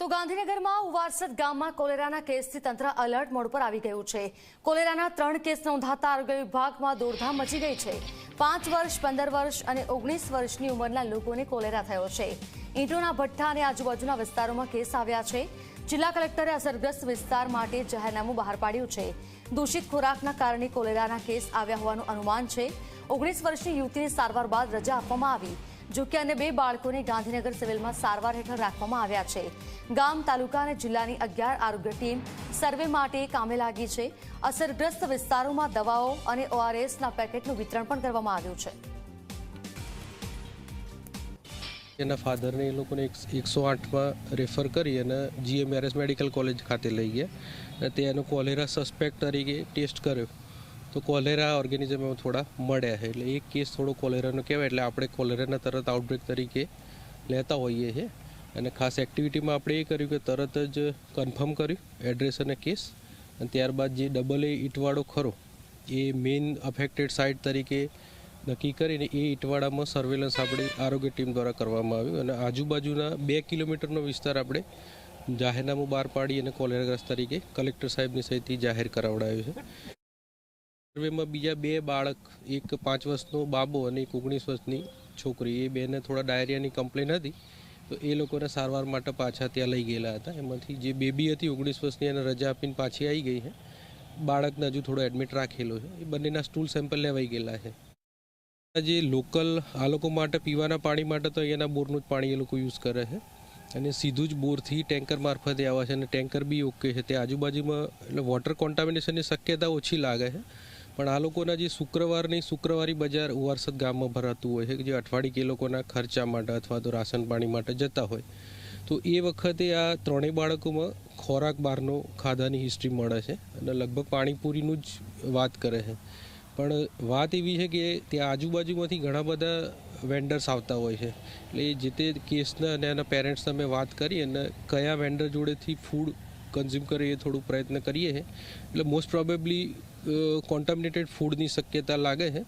તો ગાંધીનગરમાં ઉવારસદ ગામમાં કોલેરાના કેસથી તંત્ર અલર્ટ મોડ પર આવી ગયું છે. કોલેરાના ત્રણ કેસ નોંધાતા આરોગ્ય વિભાગમાં દોડધામ મચી ગઈ છે. પાંચ વર્ષ, પંદર વર્ષ અને ઓગણીસ વર્ષની ઉંમરના લોકોને કોલેરા થયો છે. ઈંટોના ભઠ્ઠા અને આજુબાજુના વિસ્તારોમાં કેસ આવ્યા છે. જિલ્લા કલેક્ટરે અસરગ્રસ્ત વિસ્તાર માટે જાહેરનામું બહાર પાડ્યું છે. દૂષિત ખોરાકના કારણે કોલેરાના કેસ આવ્યા હોવાનું અનુમાન છે. ઓગણીસ વર્ષની યુવતીને સારવાર બાદ રજા આપવામાં આવી. જો કે અન્ય બે બાળકોને ગાંધીનગર સિવિલમાં સારવાર હેઠળ રાખવામાં આવ્યા છે. ગામ, તાલુકા અને જિલ્લાની અગિયાર આરોગ્ય ટીમ સર્વે માટે કામે લાગી છે. અસરગ્રસ્ત વિસ્તારોમાં દવાઓ અને ઓઆરએસના પેકેટનું વિતરણ પણ કરવામાં આવ્યું છે. એના ફાધરને એ લોકોને એક એકસો આઠમાં રેફર કરી અને જીએમઆરએસ મેડિકલ કોલેજ ખાતે લઈ ગયા. અને તે એનો કોલેરા સસ્પેક્ટ તરીકે ટેસ્ટ કર્યો. તો કોલેરા ઓર્ગેનિઝમ એમાં થોડા મળ્યા છે. એટલે એક કેસ થોડો કોલેરાનો કહેવાય, એટલે આપણે કોલેરાના તરત આઉટબ્રેક તરીકે લેતા હોઈએ છીએ અને ખાસ એક્ટિવિટીમાં આપણે એ કર્યું કે તરત જ કન્ફર્મ કર્યું એડ્રેસ અને કેસ અને ત્યારબાદ જે ડબલ એ ઈંટવાળો ખરો, એ મેઇન અફેક્ટેડ સાઇટ તરીકે નક્કી કરીને એ ઈંટવાડામાં સર્વેલન્સ આપણી આરોગ્ય ટીમ દ્વારા કરવામાં આવ્યું. અને આજુબાજુના બે કિલોમીટરનો વિસ્તાર આપણે જાહેરનામું બહાર પાડી અને કોલેરાગ્રસ્ત તરીકે કલેક્ટર સાહેબની સહિતથી જાહેર કરાવડાયું છે. સર્વેમાં બીજા બે બાળક, એક પાંચ વર્ષનો બાબો અને એક ઓગણીસ વર્ષની છોકરી, એ બેને થોડા ડાયરિયાની કમ્પ્લેન હતી, તો એ લોકોને સારવાર માટે પાછા ત્યાં લઈ ગયેલા હતા. એમાંથી જે બેબી હતી, ઓગણીસ વર્ષની, એને રજા આપીને પાછી આવી ગઈ છે. બાળકને હજુ થોડો એડમિટ રાખેલો છે. એ બંનેના સ્ટૂલ સેમ્પલ લેવાઈ ગયેલા છે. જે લોકલ આ લોકો માટે પીવાના પાણી માટે તો અહીંયાના બોરનું જ પાણી એ લોકો યુઝ કરે છે. અને સીધું જ બોરથી ટેન્કર મારફતે આવે છે અને ટેન્કર બી ઓકે છે. તે આજુબાજુમાં, એટલે વોટર કોન્ટામિનેશનની શક્યતા ઓછી લાગે છે. પણ આ લોકોના જે શુક્રવારની શુક્રવારી બજાર વારસદ ગામમાં ભરાતું હોય છે જે અઠવાડિયે કે એ લોકોના ખર્ચા માટે અથવા તો રાશન પાણી માટે જતા હોય, તો એ વખતે આ ત્રણેય બાળકોમાં ખોરાક બહારનો ખાધાની હિસ્ટ્રી મળે છે અને લગભગ પાણીપુરીનું જ વાત કરે છે. પણ વાત એવી છે કે ત્યાં આજુબાજુમાંથી ઘણા બધા વેન્ડર્સ આવતા હોય છે. એટલે જે તે કેસના અને એના પેરેન્ટ્સને અમે વાત કરી અને કયા વેન્ડર જોડેથી ફૂડ કન્ઝ્યુમ કરે એ થોડું પ્રયત્ન કરીએ છે એટલે મોસ્ટ પ્રોબેબલી કોન્ટામિનેટેડ ફૂડની શક્યતા લાગે છે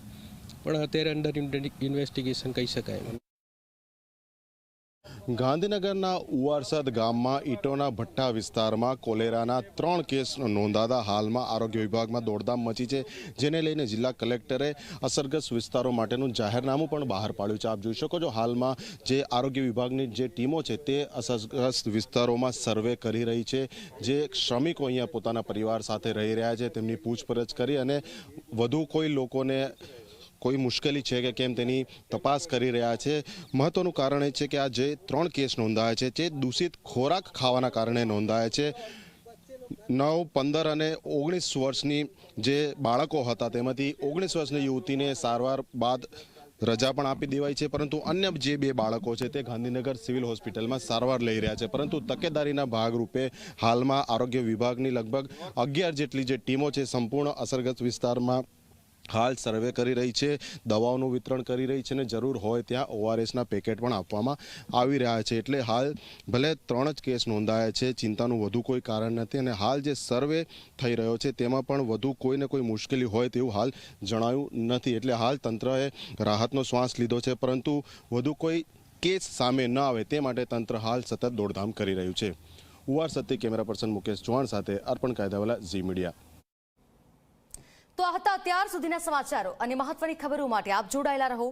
પણ અત્યારે અંડર ઇન્વેસ્ટિગેશન કહી શકાય ગાંધીનગરના ઉવારસદ ગામમાં ઈટોના ભઠ્ઠા વિસ્તારમાં કોલેરાના ત્રણ કેસ નોંધાતા હાલમાં આરોગ્ય વિભાગમાં દોડધામ મચી છે, જેને લઈને જિલ્લા કલેક્ટરે અસરગ્રસ્ત વિસ્તારો માટેનું જાહેરનામું પણ બહાર પાડ્યું છે. આપ જોઈ શકો છો હાલમાં જે આરોગ્ય વિભાગની જે ટીમો છે તે અસરગ્રસ્ત વિસ્તારોમાં સર્વે કરી રહી છે. જે શ્રમિકો અહીંયા પોતાના પરિવાર સાથે રહી રહ્યા છે, તેમની પૂછપરછ કરી અને વધુ કોઈ લોકોને કોઈ મુશ્કેલી છે કે કેમ તેની તપાસ કરી રહ્યા છે. મહત્વનું કારણ એ છે કે આ જે ત્રણ કેસ નોંધાયા છે, તે દૂષિત ખોરાક ખાવાના કારણે નોંધાયા છે. નવ, પંદર અને ઓગણીસ વર્ષની જે બાળકો હતા, તેમાંથી ઓગણીસ વર્ષની યુવતીને સારવાર બાદ રજા પણ આપી દેવાઈ છે, પરંતુ અન્ય જે બે બાળકો છે, તે ગાંધીનગર સિવિલ હોસ્પિટલમાં સારવાર લઈ રહ્યા છે. પરંતુ તકેદારીના ભાગરૂપે હાલમાં આરોગ્ય વિભાગની લગભગ અગિયાર જેટલી જે ટીમો છે, સંપૂર્ણ અસરગ્રસ્ત વિસ્તારમાં હાલ સર્વે કરી રહી છે, દવાઓનું વિતરણ કરી રહી છે અને જરૂર હોય ત્યાં ઓઆરએસના પેકેટ પણ આપવામાં આવી રહ્યા છે. એટલે હાલ ભલે ત્રણ જ કેસ નોંધાયા છે, ચિંતાનું વધુ કોઈ કારણ નથી અને હાલ જે સર્વે થઈ રહ્યો છે તેમાં પણ વધુ કોઈને કોઈ મુશ્કેલી હોય તેવું હાલ જણાયું નથી. એટલે હાલ તંત્રએ રાહતનો શ્વાસ લીધો છે, પરંતુ વધુ કોઈ કેસ સામે ન આવે તે માટે તંત્ર હાલ સતત દોડધામ કરી રહ્યું છે. ઉવાર સત્ય કેમેરા પર્સન મુકેશ ચૌહાણ સાથે અર્પણ કાયદાવાલા ઝી મીડિયા. તો આ હતા અત્યાર સુધીના સમાચારો અને મહત્વની ખબરો માટે આપ જોડાયેલા રહો.